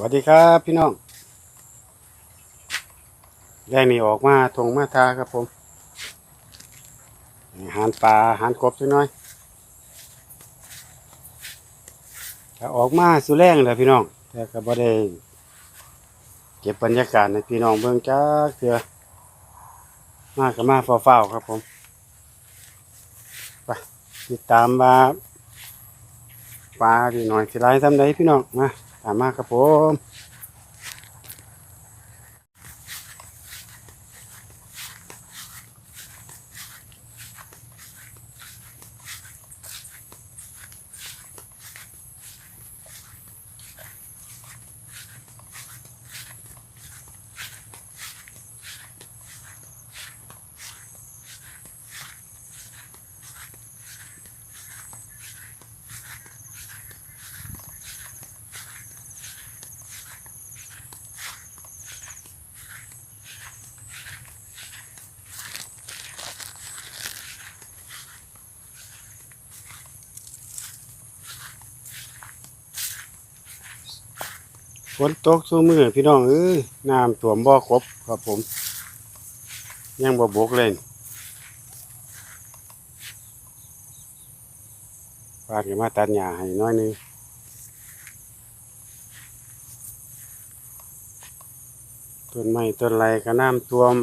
วัสดีครับพี่น้องแรกนี่ออกมาทงมาทาครับผมหารปลาหารกบจักหน่อยก็ออกมาสู่แรงเลยพี่น้อง แต่ก็บ่ได้เก็บบรรยากาศในพี่น้องเบิ่งจ้าเถือมาก็มาเฝ้าๆครับผมไปติดตามว่าปลาพี่น้อยสิไล่ทำไดพี่น้องมา ตามมาครับผม นตกสู้มือพี่น้องเอ้ยน้ำท่วมบ่อครบครับผม ยังบ่บกเลยปาดกันมาตัดหญ้าให้น้อยนึงต้นไม้ต้นไรก็น้ำท่วม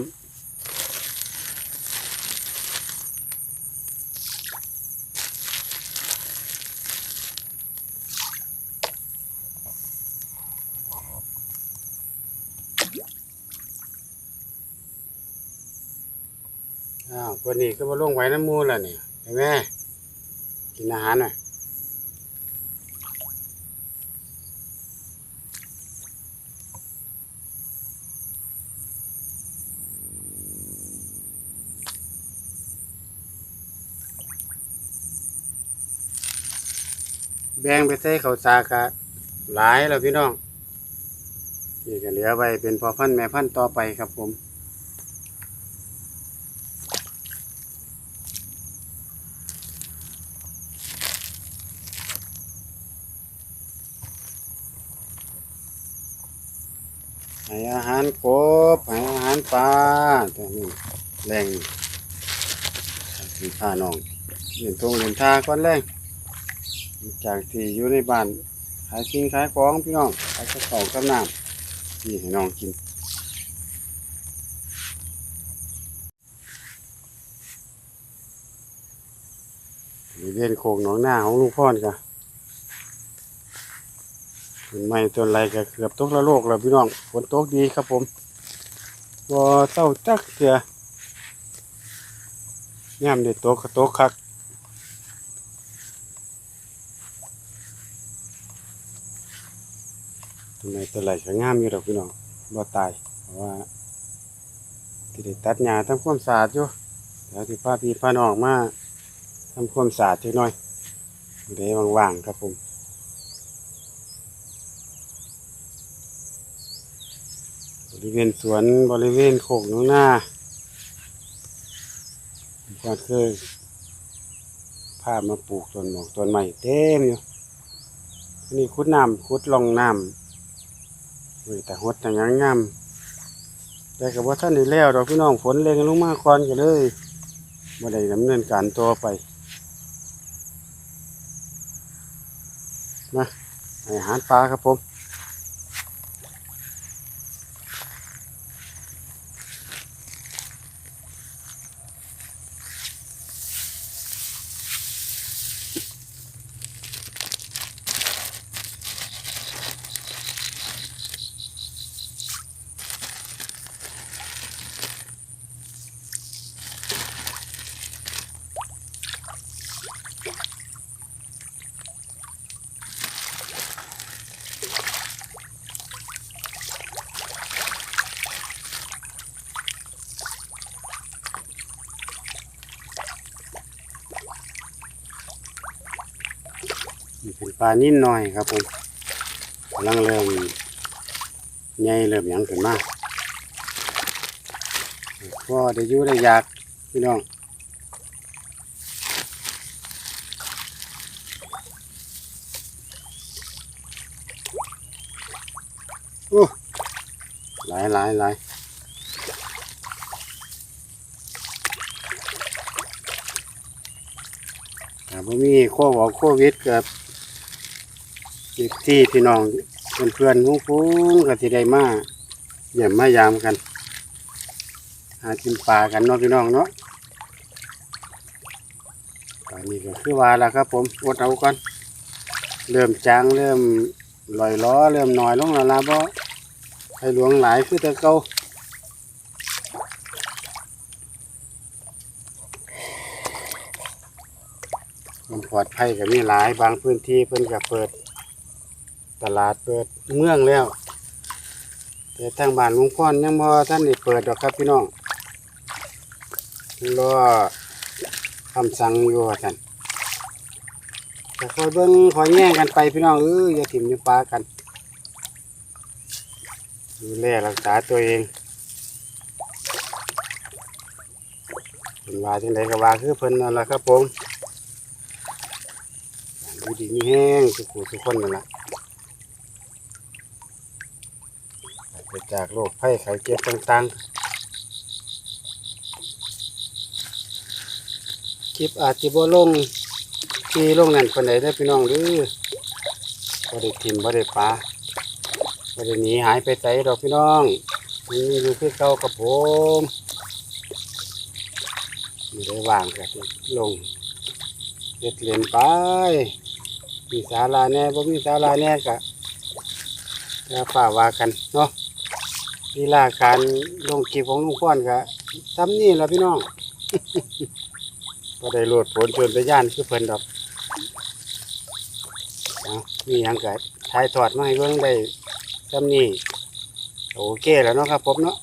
อ้าวพิ่นนี่ก็บ่ลงไว้น้ำมูลแล้วนี่เห็นไหมกินอาหารน่ะแบ่งไปใส่ข้าสากะหลายแล้วพี่น้องนี่ก็เหลือไว้เป็นพอพันแม่พันธุ์ต่อไปครับผม ให้อาหารกบให้อาหารปลาแต่นี่แรงสีข้าน้องเล่นทงเล่นท่าก่อนแรงจากที่อยู่ในบ้านขายสิ่งขายของพี่น้องขายกระเป๋ากับน้ำนี่ให้น้องกินนี่เล่นโคกหนองหน้าของลุงพ่อนกะ ต้นไม้ต้นไรก็เกือบตกละโลกแล้วพี่น้องฝนตกดีครับผมบ่เต้าจักเถื่อย่ามได้ตกก็ตกคักต้นไมต้นไรก็งามอยู่ดอกพี่น้องบ่ตายเพราะว่าที่ได้ตัดหญ้าทำความสะอาดอยู่เดี๋ยวที่พาพี่พาน้องมาทำความสะอาดจักหน่อยเดี๋ยวว่างๆครับผม บริเวณสวนบริเวณโคกหน้องหน้าก็คือพามาปลูกต้นหมอกต้นใหม่เต็มอยู่อันนี่คุดน้ำคุดลองน้ำเว้ยแต่หดแต่ยังงามแต่กับว่าท่านได้แล้วดอกพี่น้องฝนเลงลงมาก่อนกันเลยบ่ได้ดำเนินการต่อไปมาอาหารปลาครับผม เป็นปลานิ่นหน่อยครับผมกำลังเริ่มใหญ่เริ่มหยังขึ้นมาก็ได้ยู่ได้ยากพี่น้องโอ้หลายหลายหลายแต่บ่มีโควิดโควิดกับ อีกที่พี่น้องเพื่อนๆฟุ้งๆก็สิได้มาเยี่ยมมายามกัน หากินปลากันเนาะพี่น้องเนาะตอนนี้ก็คือว่าแล้วครับ ผมอดเอาก่อนเริ่มจางเริ่มลอยล้อเริ่มน้อยลงแล้วล่ะบ่ให้หลวงหลายคือต่เกามันปลอดภัยก็มีหลายบางพื้นที่เพิ่นก็เปิด ตลาดเปิดเมืองแล้วแต่ทางบ้านลุงพ่อนยังบ่ท่านได้เปิดดอกครับพี่น้องรอคำสั่งอยู่ว่าท่านแต่คอยเบิ้งคอยแย่งกันไปพี่น้องเอออย่าถิ่มอย่าปลากันดูแลรักษาตัวเองเป็นว่าจังไดก็ว่าคือเพิ่นนั่นแหละครับผมอยู่ดีมีแห้งสุขุสุขคนนั่นแหละ ไปจากโรคภัยไข้เจ็บต่างๆ คลิปอาจจะบ่ลงที่ลงนั่นคนใดได้พี่น้องหรือบ่ได้ทิมบ่ได้ปลาบ่ได้หนีหายไปไสดอกพี่น้องมันอยู่คือเก่ากับผมไม่ได้วางก็สิลงเฮ็ดเล่นไป มีศาลาแน่บ่มีศาลาแน่ก็อย่าฝ่าว่ากันเนาะ ลีลาการลงคลิปของลุงพ่อนก็ทำนี่ละพี่น้องบ่ได้โหลดผลจนไปย่านคือเพิ่นดอกเอามีหยังก็ถ่ายทอดมาให้เบิ่งได้ซำนี้โอเคแล้วเนาะครับผมเนาะ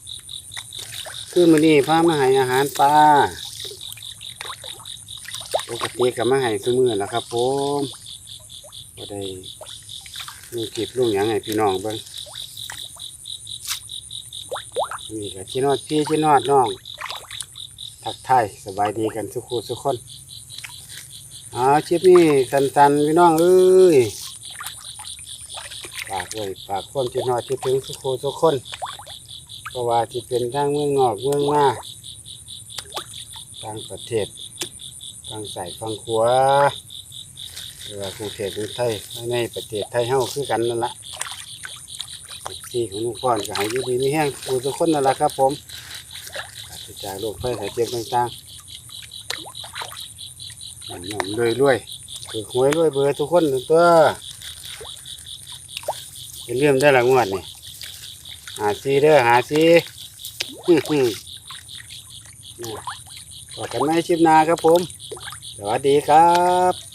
คือมื้อนี้พามาให้อาหารปลาปกติก็มาให้ซุมื้อแหล้วครับผมบ่ได้มีเก็บลุงหยังให้พี่น้องเบิ่ง นี่ก็ชินอดพี่ชินอดน้องทักทายสบายดีกันทุกคู่ทุกคนเอาชิปนี้สันๆพี่น้องเอ้ยฝากไว้ฝากความคิดฮอดคิดถึงทุกคนทุกคนเพราะว่าที่เป็นทางเมืองนอกเมืองหน้าต่างประเทศทางใส่ฟังขวาหรือว่ากรุงเทพกรุงไทยในประเทศไทยเฮ้าคือกันนั่นละ ที่ของลูกพ่อนก็ใหายดีๆมีแห้งทุกคนทุกคนนั่นแหละครับ ผมปราศจากโรคภัยไข้เจ็บต่างๆหนุ่มรวยรวยๆคือหวยรวยเบอร์ทุกคนตัวเป็นเรื่องได้ละงวดนี่หาซีเด้อหาซีฮึ่มๆนะต่อกันในชิปหนาครับผม สวัสดีครับ